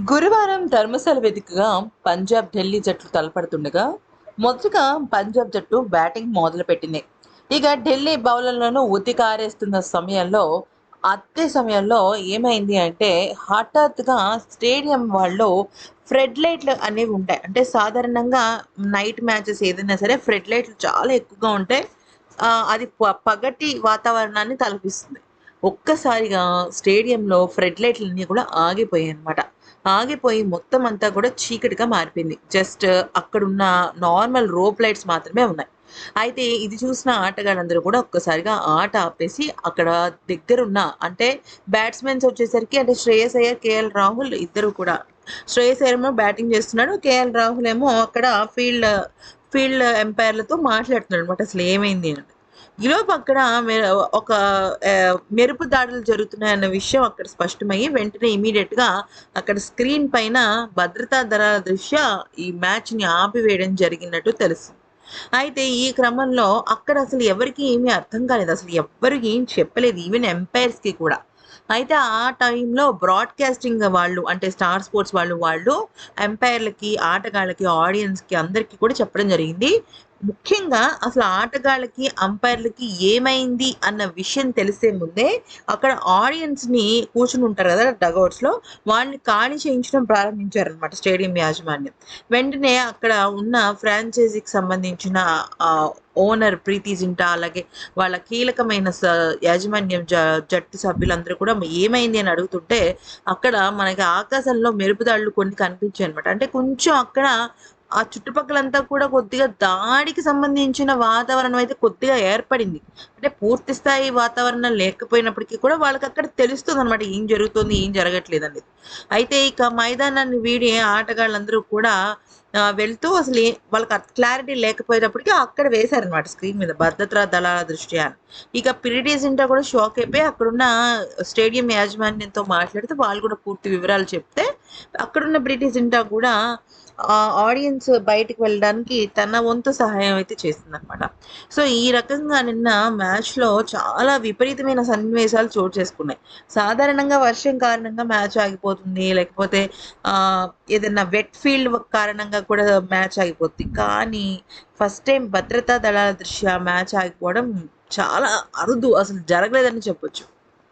గురువారం ధర్మశాల వేదికగా పంజాబ్ ఢిల్లీ జట్లు తలపడుతుండగా మొదటగా పంజాబ్ జట్టు బ్యాటింగ్ మొదలుపెట్టింది. ఇక ఢిల్లీ బౌలర్లను ఉతికారేస్తున్న సమయంలో అదే సమయంలో ఏమైంది అంటే హఠాత్తుగా స్టేడియం వాళ్ళు ఫ్రెడ్ లైట్లు అనేవి ఉంటాయి. అంటే సాధారణంగా నైట్ మ్యాచెస్ ఏదైనా సరే ఫ్రెడ్ లైట్లు చాలా ఎక్కువగా ఉంటాయి అది ప- పగటి వాతావరణాన్ని తలపిస్తుంది. ఒక్కసారిగా స్టేడియంలో ఫ్రెడ్ లైట్లన్నీ కూడా ఆగిపోయాయి అనమాట ఆగిపోయి మొత్తం అంతా కూడా చీకటిగా మారిపోయింది. జస్ట్ అక్కడున్న నార్మల్ రోప్ లైట్స్ మాత్రమే ఉన్నాయి. అయితే ఇది చూసిన ఆటగాళ్ళందరూ కూడా ఒక్కసారిగా ఆట ఆపేసి అక్కడ దగ్గరున్న అంటే బ్యాట్స్మెన్స్ వచ్చేసరికి అంటే శ్రేయస్ అయ్యర్ కేఎల్ రాహుల్ ఇద్దరు కూడా. శ్రేయస్ అయ్యర్ ఏమో బ్యాటింగ్ చేస్తున్నాడు కేఎల్ రాహుల్ ఏమో అక్కడ ఫీల్డ్ ఫీల్డ్ ఎంపైర్లతో మాట్లాడుతున్నాడు అనమాట అసలు ఏమైంది అని అక్కడ ఒక మెరుపు దాడులు జరుగుతున్నాయన్న విషయం అక్కడ స్పష్టమయ్యి వెంటనే ఇమీడియట్గా అక్కడ స్క్రీన్ పైన భద్రతా దళాల దృష్ట్యా ఈ మ్యాచ్ని ఆపివేయడం జరిగినట్టు తెలుస్తుంది అయితే ఈ క్రమంలో అక్కడ అసలు ఎవరికి ఏమీ అర్థం కాలేదు. అసలు ఎవ్వరు ఏం చెప్పలేదు. ఈవెన్ ఎంపైర్స్కి కూడా. అయితే ఆ టైంలో బ్రాడ్కాస్టింగ్ వాళ్ళు అంటే స్టార్ స్పోర్ట్స్ వాళ్ళు వాళ్ళు ఎంపైర్లకి ఆటగాళ్ళకి ఆడియన్స్కి అందరికీ కూడా చెప్పడం జరిగింది. ముఖ్యంగా అసలు ఆటగాళ్ళకి అంపైర్లకి ఏమైంది అన్న విషయం తెలిసే ముందే అక్కడ ఆడియన్స్ని కూర్చుని ఉంటారు కదా డగౌట్స్లో వాళ్ళని ఖాళీ చేయించడం ప్రారంభించారనమాట స్టేడియం యాజమాన్యం. వెంటనే అక్కడ ఉన్న ఫ్రాంచైజీకి సంబంధించిన ఓనర్ ప్రీతి జింటా అలాగే వాళ్ళ కీలకమైన యాజమాన్యం జట్టు సభ్యులందరూ కూడా ఏమైంది అని అడుగుతుంటే అక్కడ మనకి ఆకాశంలో మెరుపుదాళ్ళు కొన్ని కనిపించాయి అనమాట అంటే కొంచెం అక్కడ ఆ చుట్టుపక్కలంతా కూడా కొద్దిగా దాడికి సంబంధించిన వాతావరణం అయితే కొద్దిగా ఏర్పడింది. అంటే పూర్తి స్థాయి వాతావరణం లేకపోయినప్పటికీ కూడా వాళ్ళకి అక్కడ తెలుస్తుంది అనమాట ఏం జరుగుతుంది ఏం జరగట్లేదు అనేది అయితే ఇక మైదానాన్ని వీడి ఆటగాళ్ళందరూ కూడా వెళ్తూ అసలు వాళ్ళకి క్లారిటీ లేకపోయేటప్పటికి అక్కడ వేశారనమాట స్క్రీన్ మీద భద్రతా దళాల దృష్ట్యా. ఇక పిరిటీస్ ఇంటా కూడా షాక్ అయిపోయి అక్కడున్న స్టేడియం యాజమాన్యంతో మాట్లాడితే వాళ్ళు కూడా పూర్తి వివరాలు చెప్తే అక్కడున్న బ్రిటిష్ ఇంటా కూడా ఆడియన్స్ బయటకు వెళ్ళడానికి తన వంతు సహాయం అయితే చేసిందనమాట సో ఈ రకంగా నిన్న మ్యాచ్లో చాలా విపరీతమైన సన్నివేశాలు చోటు చేసుకున్నాయి. సాధారణంగా వర్షం కారణంగా మ్యాచ్ ఆగిపోతుంది లేకపోతే ఏదైనా వెట్ ఫీల్డ్ కారణంగా కూడా మ్యాచ్ ఆగిపోతుంది కానీ ఫస్ట్ టైం భద్రతా దళాల దృష్ట్యా మ్యాచ్ ఆగిపోవడం చాలా అరుదు అసలు జరగలేదని చెప్పొచ్చు.